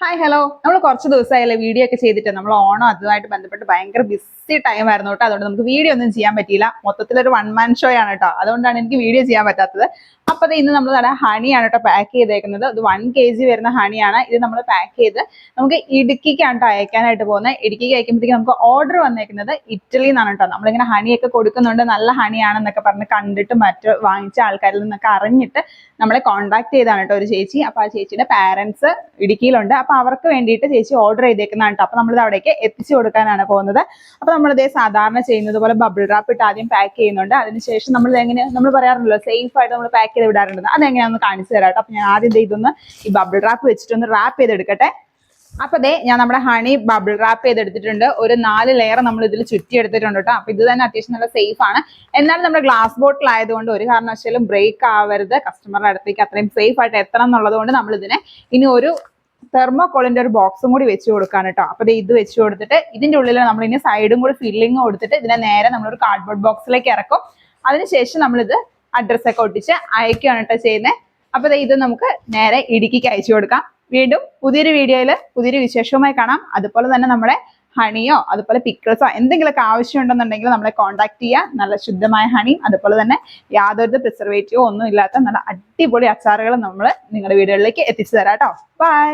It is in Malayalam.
ഹായ് ഹലോ നമ്മൾ കുറച്ച് ദിവസമായല്ലേ വീഡിയോ ഒക്കെ ചെയ്തിട്ട്. നമ്മൾ ഓണോ അതുമായിട്ട് ബന്ധപ്പെട്ട് ഭയങ്കര ബിസി ടൈം ആയിരുന്നു കേട്ടോ. അതുകൊണ്ട് നമുക്ക് വീഡിയോ ഒന്നും ചെയ്യാൻ പറ്റിയില്ല. മൊത്തത്തിലൊരു വൺ മാൻ ഷോ ആണ് കേട്ടോ. അതുകൊണ്ടാണ് എനിക്ക് വീഡിയോ ചെയ്യാൻ പറ്റാത്തത്. അപ്പൊ ദേ ഇന്ന് നമ്മൾ ഹണിയാണ് കേട്ടോ പാക്ക് ചെയ്തേക്കുന്നത്. ഇത് വൺ കെ ജി വരുന്ന ഹണിയാണ്. ഇത് നമ്മൾ പാക്ക് ചെയ്ത് നമുക്ക് ഇടുക്കിക്കാണ് അയക്കാനായിട്ട് പോകുന്നത് ഇടുക്കിക്ക് അയക്കുമ്പോഴത്തേക്ക് നമുക്ക് ഓർഡർ വന്നേക്കുന്നത് ഇറ്റലിയിൽ നിന്നാണ് കേട്ടോ നമ്മളിങ്ങനെ ഹണിയൊക്കെ കൊടുക്കുന്നുണ്ട്. നല്ല ഹണിയാണെന്നൊക്കെ പറഞ്ഞ് കണ്ടിട്ട് മറ്റ് വാങ്ങിച്ച ആൾക്കാരിൽ നിന്നൊക്കെ അറിഞ്ഞിട്ട് നമ്മളെ കോൺടാക്ട് ചെയ്താണ് കേട്ടോ ഒരു ചേച്ചി. അപ്പൊ ആ ചേച്ചിയുടെ പാരന്റ്സ് ഇടുക്കിയിലുണ്ട്. അപ്പൊ അവർക്ക് വേണ്ടിയിട്ട് ചേച്ചി ഓർഡർ ചെയ്തേക്കുന്നതാണ് കേട്ടോ അപ്പൊ നമ്മളിത് അവിടേക്ക് എത്തിച്ചു കൊടുക്കാനാണ് പോകുന്നത്. അപ്പൊ നമ്മളിതേ സാധാരണ ചെയ്യുന്നത് പോലെ ബബിൾ റാപ്പ് ഇട്ട് ആദ്യം പാക്ക് ചെയ്യുന്നുണ്ട്. അതിനുശേഷം നമ്മൾ എങ്ങനെ നമ്മൾ പറയാറുണ്ടല്ലോ സേഫ് ആയിട്ട് നമ്മൾ പാക്ക് ചെയ്ത് വിടാറുണ്ട് അതെങ്ങനെയാണെന്ന് കാണിച്ചു തരാം കേട്ടോ. അപ്പൊ ഞാൻ ആദ്യം ഇതൊന്ന് ഈ ബബിൾ റാപ്പ് വെച്ചിട്ടൊന്ന് റാപ്പ് ചെയ്തെടുക്കട്ടെ. അപ്പൊ ദേ ഞാൻ നമ്മുടെ ഹണി ബബിൾ റാപ്പ് ചെയ്തെടുത്തിട്ടുണ്ട്. ഒരു നാല് ലെയർ നമ്മൾ ഇതിൽ ചുറ്റി എടുത്തിട്ടുണ്ട് കേട്ടോ. അപ്പൊ ഇത് തന്നെ അത്യാവശ്യം നല്ല സേഫ് ആണ്. എന്നാലും നമ്മുടെ ഗ്ലാസ് ബോട്ടിൽ ആയതുകൊണ്ട് ഒരു കാരണവശാലും ബ്രേക്ക് ആവരുത്. കസ്റ്റമറുടെ അടുത്തേക്ക് അത്രയും സേഫ് ആയിട്ട് എത്തണം എന്നുള്ളത് കൊണ്ട് നമ്മൾ ഇതിനെ ഇനി ഒരു തെർമോകോളിന്റെ ഒരു ബോക്സും കൂടി വെച്ച് കൊടുക്കാൻ കേട്ടോ. അപ്പൊ ഇത് വെച്ച് കൊടുത്തിട്ട് ഇതിന്റെ ഉള്ളിൽ നമ്മൾ ഇനി സൈഡും കൂടി ഫില്ലിങ് കൊടുത്തിട്ട് ഇതിനെ നേരെ നമ്മളൊരു കാർഡ്ബോർഡ് ബോക്സിലേക്ക് ഇറക്കും. അതിനുശേഷം നമ്മളിത് അഡ്രസ്സ് ഒക്കെ ഒട്ടിച്ച് അയക്കുകയാണ് കേട്ടോ ചെയ്യുന്നത് അപ്പൊ ദേ ഇത് നമുക്ക് നേരെ ഇടുക്കിക്ക് അയച്ചു കൊടുക്കാം. വീണ്ടും പുതിയൊരു വീഡിയോയിൽ പുതിയൊരു വിശേഷവുമായി കാണാം. അതുപോലെ തന്നെ നമ്മുടെ ഹണിയോ അതുപോലെ പിക്കിൾസോ എന്തെങ്കിലുമൊക്കെ ആവശ്യമുണ്ടെന്നുണ്ടെങ്കിൽ നമ്മളെ കോൺടാക്ട് ചെയ്യുക നല്ല ശുദ്ധമായ ഹണിയും അതുപോലെ തന്നെ യാതൊരു പ്രിസർവേറ്റീവോ ഒന്നും ഇല്ലാത്ത നല്ല അടിപൊളി അച്ചാറുകൾ നമ്മൾ നിങ്ങളുടെ വീടുകളിലേക്ക് എത്തിച്ചു തരാം കേട്ടോ ബൈ